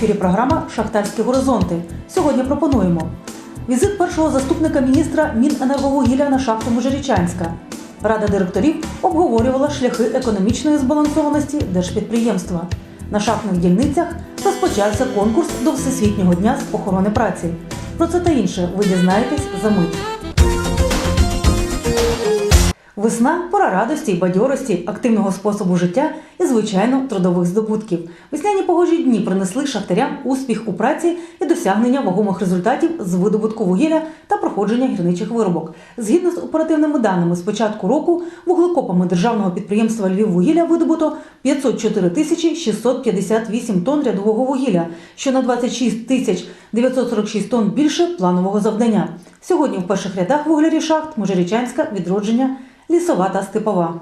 ефірі програма Шахтарські горизонти. Сьогодні пропонуємо візит першого заступника міністра Міненерговугілля на шахту Межирічанська. Рада директорів обговорювала шляхи економічної збалансованості держпідприємства. На шахтних дільницях розпочався конкурс до Всесвітнього дня з охорони праці. Про це та інше ви дізнаєтесь за мить. Весна пора радості бадьорості, активного способу життя і, звичайно, трудових здобутків. Весняні погожі дні принесли шахтарям успіх у праці і досягнення вагомих результатів з видобутку вугілля та проходження гірничих виробок. Згідно з оперативними даними з початку року, вуглекопами державного підприємства Львіввугілля видобуто 504 тисячі 658 тонн рядового вугілля, що на 26 тисяч 946 тонн більше планового завдання. Сьогодні в перших рядах вуглярів шахт Можирічанська, відродження, лісова та степова.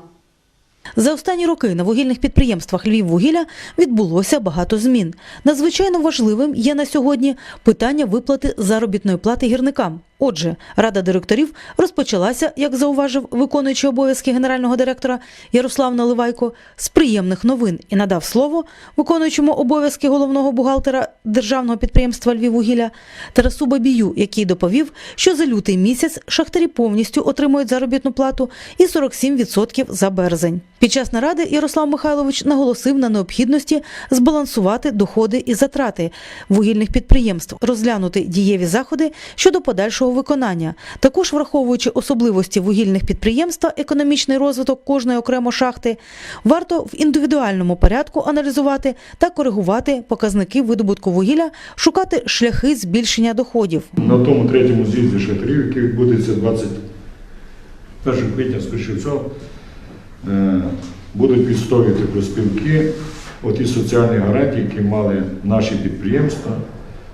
За останні роки на вугільних підприємствах Львіввугілля відбулося багато змін. Надзвичайно важливим є на сьогодні питання виплати заробітної плати гірникам. Отже, рада директорів розпочалася, як зауважив виконуючий обов'язки генерального директора Ярослав Наливайко, з приємних новин і надав слово виконуючому обов'язки головного бухгалтера державного підприємства Львіввугілля Тарасу Бабію, який доповів, що за лютий місяць шахтарі повністю отримують заробітну плату і 47% за березень. Під час наради Ярослав Михайлович наголосив на необхідності збалансувати доходи і затрати вугільних підприємств, розглянути дієві заходи щодо подальшого виконання. Також враховуючи особливості вугільних підприємств, економічний розвиток кожної окремо шахти, варто в індивідуальному порядку аналізувати та коригувати показники видобутку вугілля, шукати шляхи збільшення доходів. На тому третьому з'їзді шахтарів, який відбудеться 21 квітня, скоріше всього, е, будуть відстоювати проспілки оті соціальні гарантії, які мали наші підприємства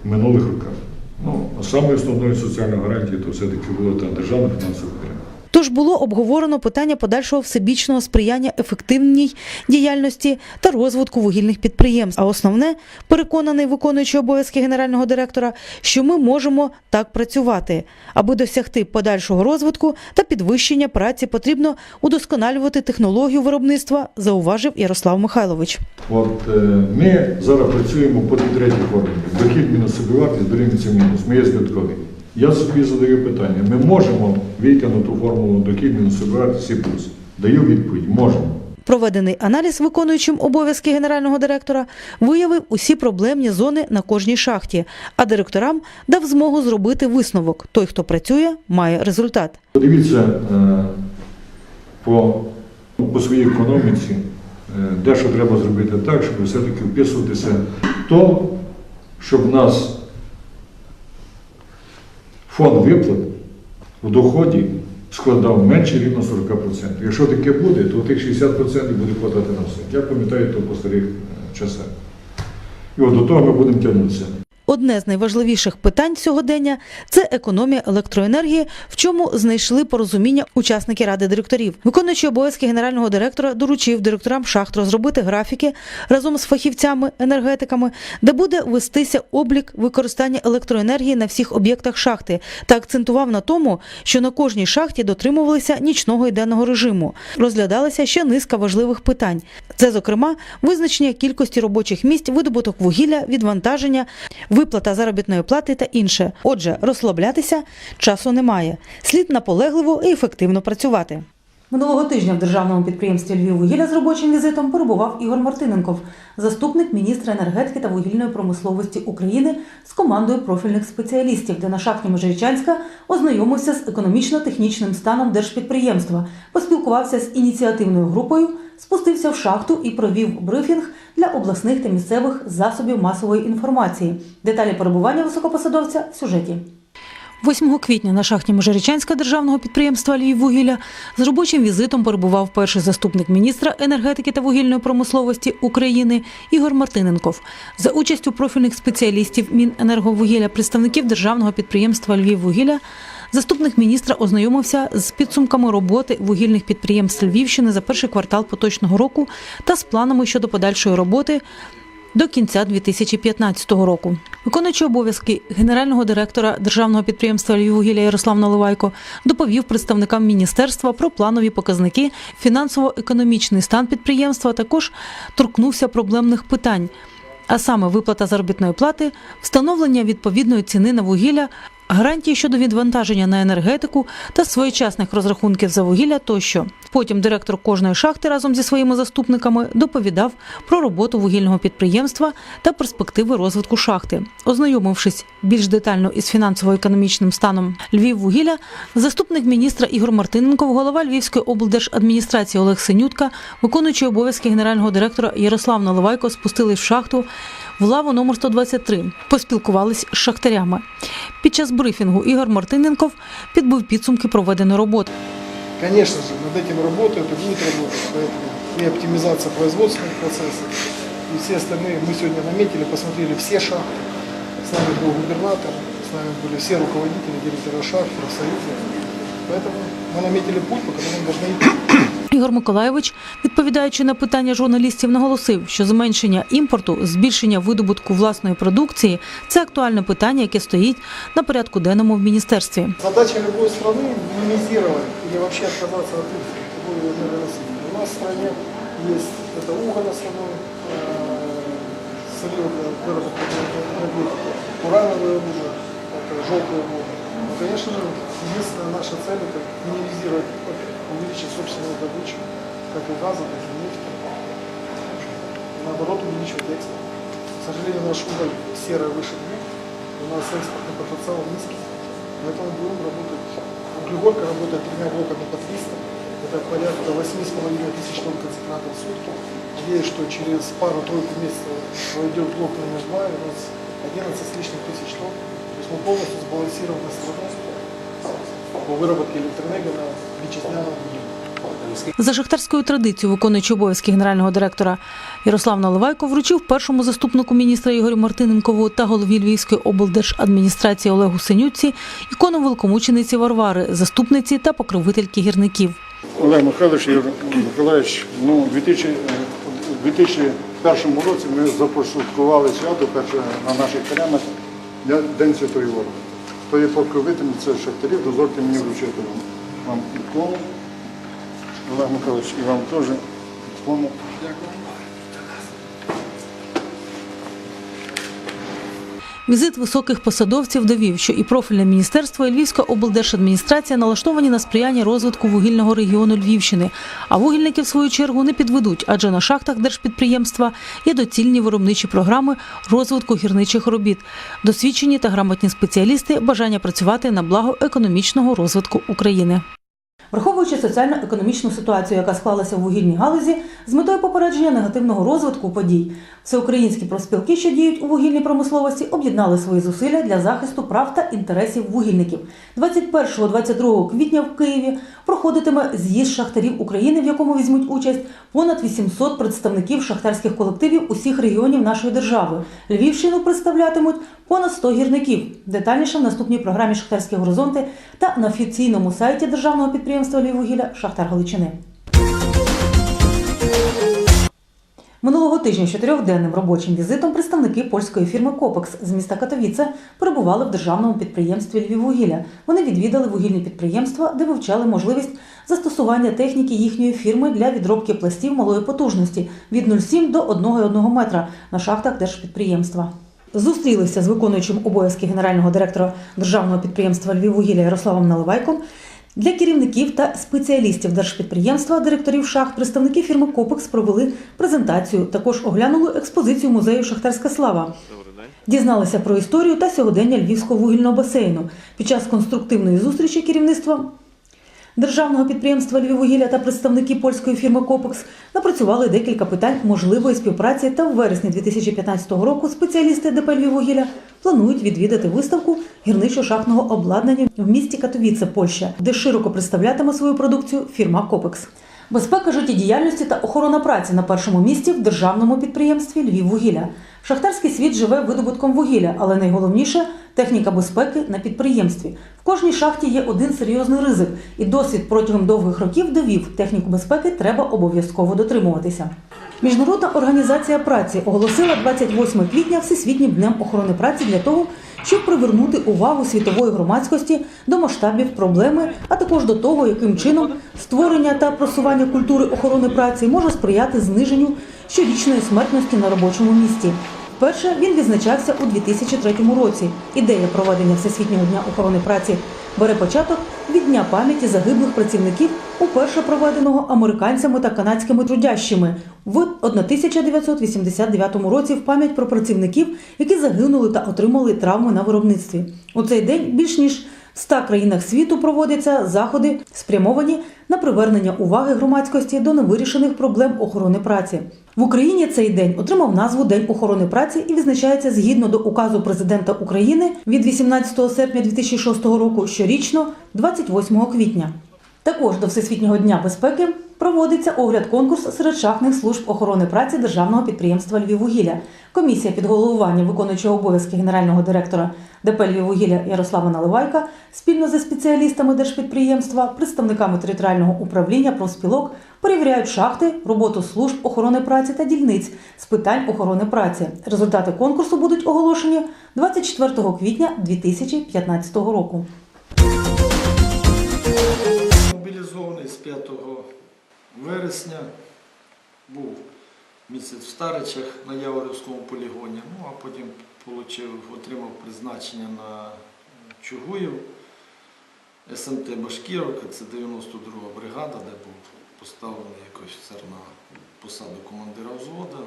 в минулих роках. Ну, а саме основною соціальною гарантією то все-таки була та державна фінансова підтримка. Тож було обговорено питання подальшого всебічного сприяння ефективній діяльності та розвитку вугільних підприємств. А основне, переконаний виконуючий обов'язки генерального директора, що ми можемо так працювати. Аби досягти подальшого розвитку та підвищення праці, потрібно удосконалювати технологію виробництва, зауважив Ярослав Михайлович. От е, ми зараз працюємо по тій третій формулі. Дохід мінус собівартість дорівнюється мінус. Ми є збиткові. Я собі задаю питання. Ми можемо вийти на ту формулу дохід мінус собівартість і плюс? Даю відповідь. Можемо. Проведений аналіз виконуючим обов'язки генерального директора виявив усі проблемні зони на кожній шахті, а директорам дав змогу зробити висновок. Той, хто працює, має результат. Подивіться е, по, по своїй економіці, е, де що треба зробити так, щоб все-таки вписуватися в то, щоб нас фонд виплат в доході складав менше рівно 40%. Якщо таке буде, то тих 60% буде хватати на все. Я пам'ятаю то по старих е, часах. І от до того ми будемо тягнутися. Одне з найважливіших питань сьогодення це економія електроенергії, в чому знайшли порозуміння учасники ради директорів. Виконуючий обов'язки генерального директора доручив директорам шахт розробити графіки разом з фахівцями енергетиками, де буде вестися облік використання електроенергії на всіх об'єктах шахти, та акцентував на тому, що на кожній шахті дотримувалися нічного і денного режиму. Розглядалася ще низка важливих питань. Це, зокрема, визначення кількості робочих місць, видобуток вугілля, відвантаження, виплата заробітної плати та інше. Отже, розслаблятися часу немає. Слід наполегливо і ефективно працювати. Минулого тижня в державному підприємстві Львіввугілля з робочим візитом перебував Ігор Мартиненков, заступник міністра енергетики та вугільної промисловості України з командою профільних спеціалістів, де на шахті Межирічанська ознайомився з економічно-технічним станом держпідприємства, поспілкувався з ініціативною групою, спустився в шахту і провів брифінг для обласних та місцевих засобів масової інформації. Деталі перебування високопосадовця в сюжеті. 8 квітня на шахті Межирічанська державного підприємства Львіввугілля з робочим візитом перебував перший заступник міністра енергетики та вугільної промисловості України Ігор Мартиненков. За участю профільних спеціалістів Міненерговугілля, представників державного підприємства Львіввугілля, заступник міністра ознайомився з підсумками роботи вугільних підприємств Львівщини за перший квартал поточного року та з планами щодо подальшої роботи до кінця 2015 року. Виконуючий обов'язки генерального директора державного підприємства «Львіввугілля» Ярослав Наливайко доповів представникам міністерства про планові показники, фінансово-економічний стан підприємства. Також торкнувся проблемних питань. а саме виплата заробітної плати, встановлення відповідної ціни на вугілля, гарантії щодо відвантаження на енергетику та своєчасних розрахунків за вугілля тощо. Потім директор кожної шахти разом зі своїми заступниками доповідав про роботу вугільного підприємства та перспективи розвитку шахти. Ознайомившись більш детально із фінансово-економічним станом Львіввугілля, заступник міністра Ігор Мартиненко, голова Львівської облдержадміністрації Олег Синютка, виконуючий обов'язки генерального директора Ярослав Наливайко спустились в шахту в лаву номер 123, поспілкувались з шахтарями. Під час брифінгу Ігор Мартиненков підбив підсумки проведеної роботи. Конечно же, над этим работают и будут работать, поэтому и оптимизация производственных процессов, и все остальные. Мы сегодня наметили, посмотрели все шахты. С нами был губернатор, с нами были все руководители, директора шахт, профсоюза. Поэтому мы наметили путь, по которому должны идти. Ігор Миколайович, відповідаючи на питання журналістів, наголосив, що зменшення імпорту, збільшення видобутку власної продукції це актуальне питання, яке стоїть на порядку денному в міністерстві. Задача любой страны минимизировать или вообще отказаться от любой энергоносителя. У нас в стране есть это уголь основной, э, сырье для выработки энергетики, урановые руды, это желтые воды. Но, конечно же, Единственная наша цель это минимизировать, увеличить собственную добычу, как и газа, так и нефти. Наоборот, увеличивать экспорт. К сожалению, наш уголь серый выше двух, у нас экспортный потенциал низкий. Поэтому будем работать. Углегорка работает тремя блоками по 300. Это порядка 8,5 тысяч тонн концентрата в сутки. Надеюсь, что через пару-тройку месяцев войдет блок номер 2, и у нас 11 с лишним тысяч тонн. То есть мы полностью сбалансированы страной по выработке электроэнергии на вычислительном угле. За шахтарською традицією, виконуючи обов'язки генерального директора Ярослав Наливайко вручив першому заступнику міністра Ігорю Мартиненкову та голові Львівської облдержадміністрації Олегу Синютці ікону великомучениці Варвари, заступниці та покровительки гірників. Олег Михайлович Ігор Миколаївич, ну, у 2000, е, у 2001 році ми започаткували свято перше на наших теренах для День Святої Ворони. Є покровительниця шахтарів, дозвольте мені вручити вам, вам ікону. Олег Михайлович, і вам теж ікону. Візит високих посадовців довів, що і профільне міністерство, і Львівська облдержадміністрація налаштовані на сприяння розвитку вугільного регіону Львівщини. А вугільники, в свою чергу, не підведуть, адже на шахтах держпідприємства є доцільні виробничі програми розвитку гірничих робіт, досвідчені та грамотні спеціалісти, бажання працювати на благо економічного розвитку України. Враховуючи соціально-економічну ситуацію, яка склалася в вугільній галузі, з метою попередження негативного розвитку подій, всеукраїнські профспілки, що діють у вугільній промисловості, об'єднали свої зусилля для захисту прав та інтересів вугільників. 21-22 квітня в Києві проходитиме з'їзд шахтарів України, в якому візьмуть участь понад 800 представників шахтарських колективів усіх регіонів нашої держави. Львівщину представлятимуть понад 100 гірників. Детальніше в наступній програмі Шахтарські горизонти та на офіційному сайті державного підприємства Львіввугілля Шахтар Галичини. Минулого тижня чотирьохденним робочим візитом представники польської фірми Копекс з міста Катовіце перебували в державному підприємстві Львіввугілля. Вони відвідали вугільні підприємства, де вивчали можливість застосування техніки їхньої фірми для відробки пластів малої потужності від 0,7 до 1,1 метра на шахтах держпідприємства. Зустрілися з виконуючим обов'язки генерального директора державного підприємства Львіввугілля Ярославом Наливайком для керівників та спеціалістів держпідприємства, директорів шахт, представники фірми Копекс провели презентацію. Також оглянули експозицію музею Шахтарська слава. Дізналися про історію та сьогодення Львівського вугільного басейну. Під час конструктивної зустрічі керівництва державного підприємства Львіввугілля та представники польської фірми Копекс напрацювали декілька питань можливої співпраці. Та в вересні 2015 року спеціалісти ДП Львіввугілля планують відвідати виставку гірничо-шахтного обладнання в місті Катовіце, Польща, де широко представлятиме свою продукцію фірма Копекс. Безпека життєдіяльності та охорона праці на першому місці в державному підприємстві Львіввугілля. Шахтарський світ живе видобутком вугілля, але найголовніше техніка безпеки на підприємстві. В кожній шахті є один серйозний ризик, і досвід протягом довгих років довів, техніку безпеки треба обов'язково дотримуватися. Міжнародна організація праці оголосила 28 квітня Всесвітнім днем охорони праці для того, щоб привернути увагу світової громадськості до масштабів проблеми, а також до того, яким чином створення та просування культури охорони праці може сприяти зниженню щорічної смертності на робочому місці. Вперше він відзначався у 2003 році. Ідея проведення Всесвітнього дня охорони праці бере початок від Дня пам'яті загиблих працівників, уперше проведеного американцями та канадськими трудящими в 1989 році в пам'ять про працівників, які загинули та отримали травми на виробництві. У цей день більш ніж в 100 країнах світу проводяться заходи, спрямовані на привернення уваги громадськості до невирішених проблем охорони праці. В Україні цей день отримав назву День охорони праці і відзначається згідно до указу президента України від 18 серпня 2006 року щорічно, 28 квітня. Також до Всесвітнього дня безпеки проводиться огляд конкурс серед шахтних служб охорони праці державного підприємства Львіввугілля. Комісія під головуванням виконуючого обов'язки генерального директора ДП Львіввугілля Ярослава Наливайка спільно зі спеціалістами держпідприємства, представниками територіального управління профспілок перевіряють шахти, роботу служб охорони праці та дільниць з питань охорони праці. Результати конкурсу будуть оголошені 24 квітня 2015 року. Вересня, був місяць в Старичах на Яворівському полігоні, ну а потім получив, отримав призначення на Чугуїв, СМТ Башкіровка, це 92-га бригада, де був поставлений як офіцер на посаду командира взвода.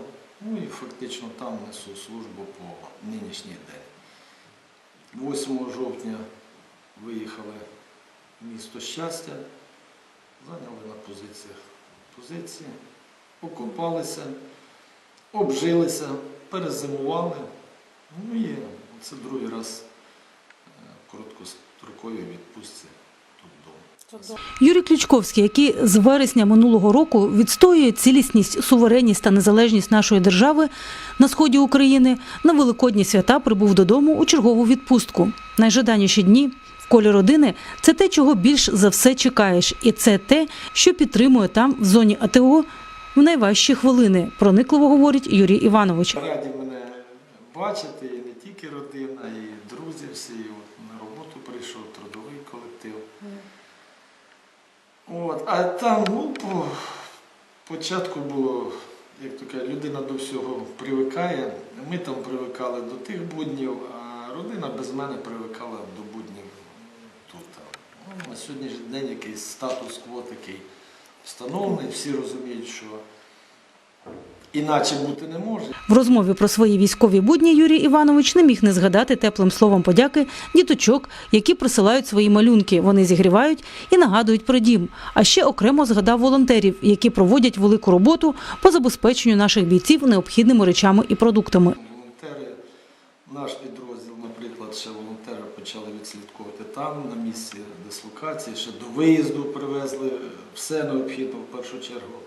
Ну і фактично там несу службу по нинішній день. 8 жовтня виїхали в місто щастя, зайняли на позиціях позиції, окопалися, обжилися, перезимували. Ну і це другий раз е, в короткостроковій відпустці тут вдома. Юрій Ключковський, який з вересня минулого року відстоює цілісність, суверенність та незалежність нашої держави на сході України, на великодні свята прибув додому у чергову відпустку. Найжаданіші дні в колі родини це те, чого більш за все чекаєш, і це те, що підтримує там в зоні АТО в найважчі хвилини. Проникливо говорить Юрій Іванович. Раді мене бачити, і не тільки родина, і друзі всі. От на роботу прийшов трудовий колектив. От, а там, ну, по початку було, як то кажуть, людина до всього привикає. Ми там привикали до тих буднів, а родина без мене привикала до буднів на сьогоднішній день якийсь статус-кво такий встановлений, всі розуміють, що іначе бути не може. В розмові про свої військові будні Юрій Іванович не міг не згадати теплим словом подяки діточок, які присилають свої малюнки. Вони зігрівають і нагадують про дім. А ще окремо згадав волонтерів, які проводять велику роботу по забезпеченню наших бійців необхідними речами і продуктами. Волонтери, наш підрозділ, почали відслідковувати там, на місці дислокації, ще до виїзду привезли все необхідне в першу чергу.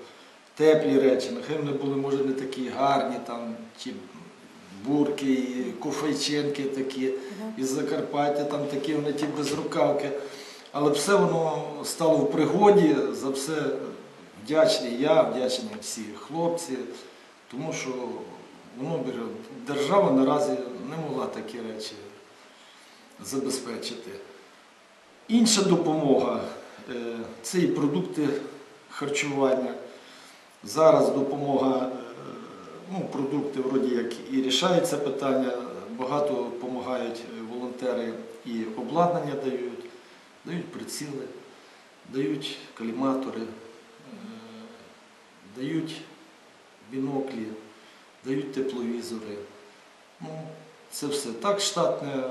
Теплі речі, нехай вони були, може, не такі гарні, там ті бурки, і куфайченки такі, із Закарпаття, там такі вони ті безрукавки. Але все воно стало в пригоді, за все вдячний я, вдячні всі хлопці, тому що воно. Держава наразі не могла такі речі забезпечити. Інша допомога е, це і продукти харчування. Зараз допомога, е, ну, продукти вроді як і рішається питання. Багато допомагають е, волонтери і обладнання дають, дають приціли, дають каліматори, дають біноклі, дають тепловізори. Ну, це все. Так штатне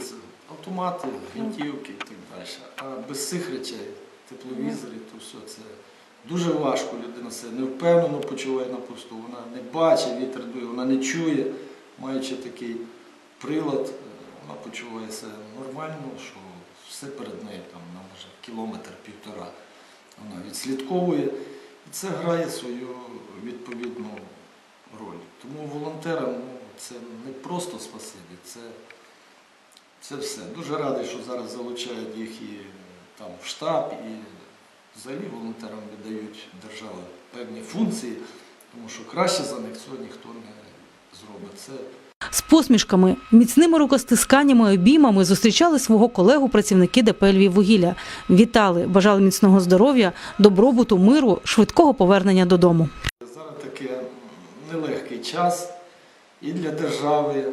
це автомати, гвинтівки і так далі. А без цих речей, тепловізори, то все це дуже важко людина себе невпевнено почуває на посту. Вона не бачить, вітер дує, вона не чує, маючи такий прилад, е, вона почуває себе нормально, що все перед нею там на може кілометр-півтора. Вона відслідковує. І це грає свою відповідну роль. Тому волонтерам ну, це не просто спасибі, це, це все. Дуже радий, що зараз залучають їх і там в штаб, і взагалі волонтерам віддають держави певні функції, тому що краще за них цього ніхто не зробить. Це З посмішками, міцними рукостисканнями, обіймами зустрічали свого колегу працівники ДП «Львіввугілля». Вітали, бажали міцного здоров'я, добробуту, миру, швидкого повернення додому. Зараз таке нелегкий час і для держави,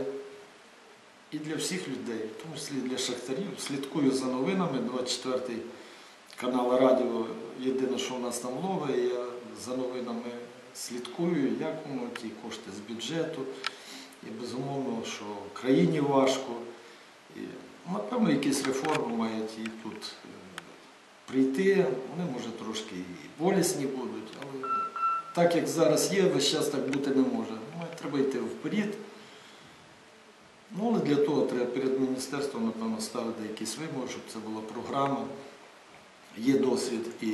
і для всіх людей, в тому числі для шахтарів. Слідкую за новинами. 24 канал радіо. Єдине, що в нас там ловить, я за новинами слідкую, як воно, ті кошти з бюджету. І безумовно, що країні важко. І, напевно, якісь реформи мають і тут е, прийти. Вони, може, трошки і болісні будуть, але так як зараз є, весь час так бути не може. Треба йти вперед. Ну, але для того треба перед міністерством, напевно, ставити якісь вимоги, щоб це була програма. Є досвід і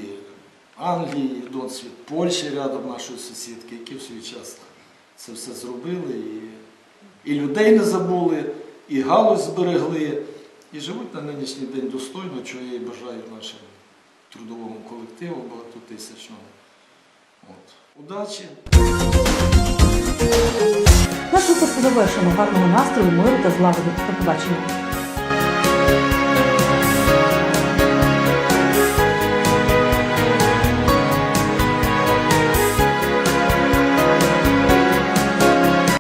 Англії, є досвід Польщі рядом нашої сусідки, які в свій час це все зробили. І, і людей не забули, і галузь зберегли, і живуть на нинішній день достойно, чого я і бажаю нашому трудовому колективу багатотисячному. От. Удачі! Наш випуск гарного настрою, миру та злагоди. До побачення.